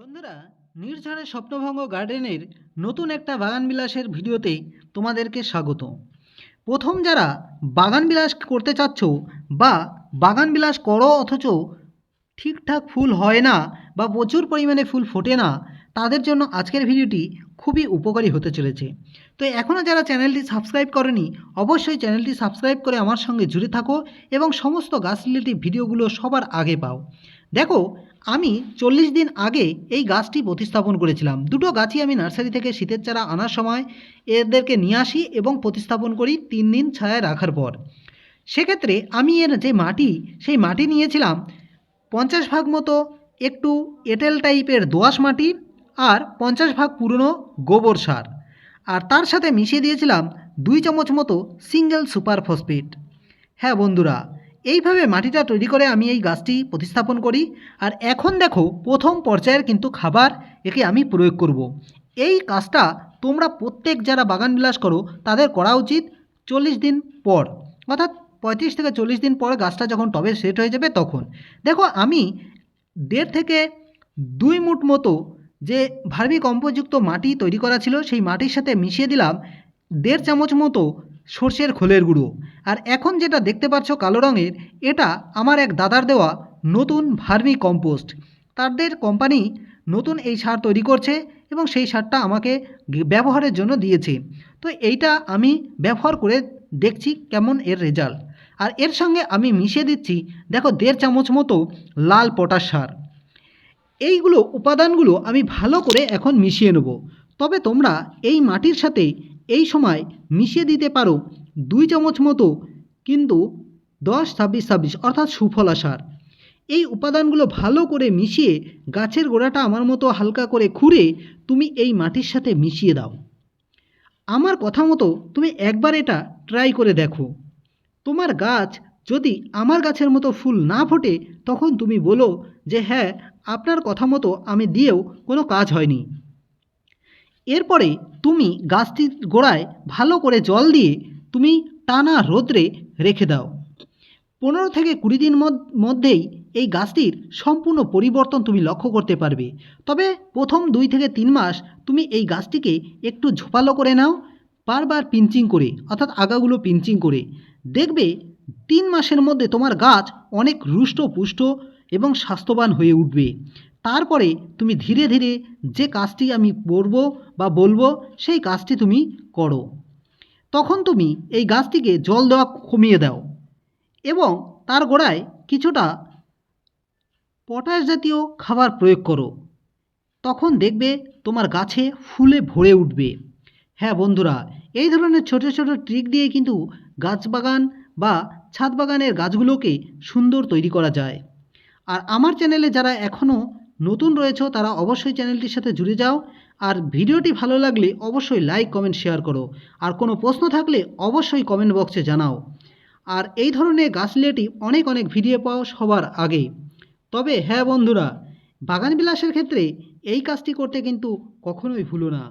বন্ধুরা নির্ঝরের স্বপ্নভঙ্গ গার্ডেনের নতুন একটা বাগান বিলাসের ভিডিওতে তোমাদেরকে স্বাগত। প্রথম যারা বাগান বিলাস করতে চাচ্ছ বা বাগান বিলাস করো অথচ ঠিকঠাক ফুল হয় না বা প্রচুর পরিমাণে ফুল ফোটে না, তাদের জন্য আজকের ভিডিওটি খুবই উপকারী হতে চলেছে। তো এখনও যারা চ্যানেলটি সাবস্ক্রাইব করেনি, অবশ্যই চ্যানেলটি সাবস্ক্রাইব করে আমার সঙ্গে জুড়ে থাকো এবং সমস্ত গাছ রিলেটিভ ভিডিওগুলো সবার আগে পাও। দেখো, আমি চল্লিশ দিন আগে এই গাছটি প্রতিস্থাপন করেছিলাম। দুটো গাছই আমি নার্সারি থেকে শীতের চারা আনার সময় এদেরকে নিয়ে আসি এবং প্রতিস্থাপন করি তিন দিন ছায়ায় রাখার পর। সেক্ষেত্রে আমি এর যে মাটি, সেই মাটি নিয়েছিলাম পঞ্চাশ ভাগ মতো একটু এঁটেল টাইপের দোআঁশ মাটি আর পঞ্চাশ ভাগ পুরনো গোবর সার। আর তার সাথে মিশিয়ে দিয়েছিলাম দুই চামচ মতো সিঙ্গেল সুপার ফসফেট। হ্যাঁ বন্ধুরা এইভাবে মাটিটা তৈরি করে আমি এই গাছটি প্রতিস্থাপন করি। আর এখন দেখো, প্রথম পর্যায়ের কিন্তু খাবার একে আমি প্রয়োগ করব। এই কাজটা তোমরা প্রত্যেক যারা বাগান বিলাস করো, তাদের করা উচিত চল্লিশ দিন পর। অর্থাৎ পঁয়ত্রিশ থেকে চল্লিশ দিন পর গাছটা যখন টবে সেট হয়ে যাবে তখন। দেখো, আমি দেড় থেকে দুই মুট মতো যে ভার্মি কম্পোযুক্ত মাটি তৈরি করা ছিল, সেই মাটির সাথে মিশিয়ে দিলাম দেড় চামচ মতো সর্ষের খোলের গুঁড়ো। আর এখন যেটা দেখতে পাচ্ছ কালো রঙের, এটা আমার এক দাদার দেওয়া নতুন ভার্মি কম্পোস্ট। তাদের কোম্পানি নতুন এই সার তৈরি করছে এবং সেই সারটা আমাকে ব্যবহারের জন্য দিয়েছে। তো এইটা আমি ব্যবহার করে দেখছি কেমন এর রেজাল্ট। আর এর সঙ্গে আমি মিশিয়ে দিচ্ছি, দেখো দেড় চামচ মতো লাল পটাশ সার। এইগুলো উপাদানগুলো আমি ভালো করে এখন মিশিয়ে নেব। তবে তোমরা এই মাটির সাথে এই সময় মিশিয়ে দিতে পারো দুই চামচ মতো কিন্তু দশ, ছাব্বিশ ছাব্বিশ অর্থাৎ সুফলা সার এই উপাদানগুলো ভালো করে মিশিয়ে গাছের গোড়াটা আমার মতো হালকা করে খুঁড়ে তুমি এই মাটির সাথে মিশিয়ে দাও। আমার কথা মতো তুমি একবার এটা ট্রাই করে দেখো। তোমার গাছ যদি আমার গাছের মতো ফুল না ফোটে তখন তুমি বলো যে হ্যাঁ আপনার কথা মতো আমি দিয়েও কোনো কাজ হয়নি। এরপরে তুমি গাছটির গোড়ায় ভালো করে জল দিয়ে তুমি টানা রোদ্রে রেখে দাও। পনেরো থেকে কুড়ি দিন মধ্যেই এই গাছটির সম্পূর্ণ পরিবর্তন তুমি লক্ষ্য করতে পারবে। তবে প্রথম দুই থেকে তিন মাস তুমি এই গাছটিকে একটু ঝোপালো করে নাও, বারবার পিঞ্চিং করে, অর্থাৎ আগাগুলো পিঞ্চিং করে। দেখবে তিন মাসের মধ্যে তোমার গাছ অনেক রুষ্ট পুষ্ট এবং স্বাস্থ্যবান হয়ে উঠবে। তারপরে তুমি ধীরে ধীরে যে কাজটি আমি করব বা বলব, সেই কাজটি তুমি করো। তখন তুমি এই গাছটিকে জল দেওয়া কমিয়ে দাও এবং তার গোড়ায় কিছুটা পটাশ জাতীয় খাবার প্রয়োগ করো। তখন দেখবে তোমার গাছে ফুলে ভরে উঠবে। হ্যাঁ বন্ধুরা, এই ধরনের ছোট ছোট ট্রিক দিয়ে কিন্তু গাছ বাগান বা ছাদ বাগানের গাছগুলোকে সুন্দর তৈরি করা যায়। আর আমার চ্যানেলে যারা এখনও নতুন রয়েছে তারা অবশ্যই চ্যানেলটির সাথে জুড়ে যাও। আর ভিডিওটি ভালো লাগলে অবশ্যই লাইক, কমেন্ট, শেয়ার করো। আর কোনো প্রশ্ন থাকলে অবশ্যই কমেন্ট বক্সে জানাও। আর এই ধরনের গাছ রিলেটিভ অনেক অনেক ভিডিও পাও সবার আগে। তবে হ্যাঁ বন্ধুরা বাগান বিলাসের ক্ষেত্রে এই কাজটি করতে কিন্তু কখনোই ভুলো না।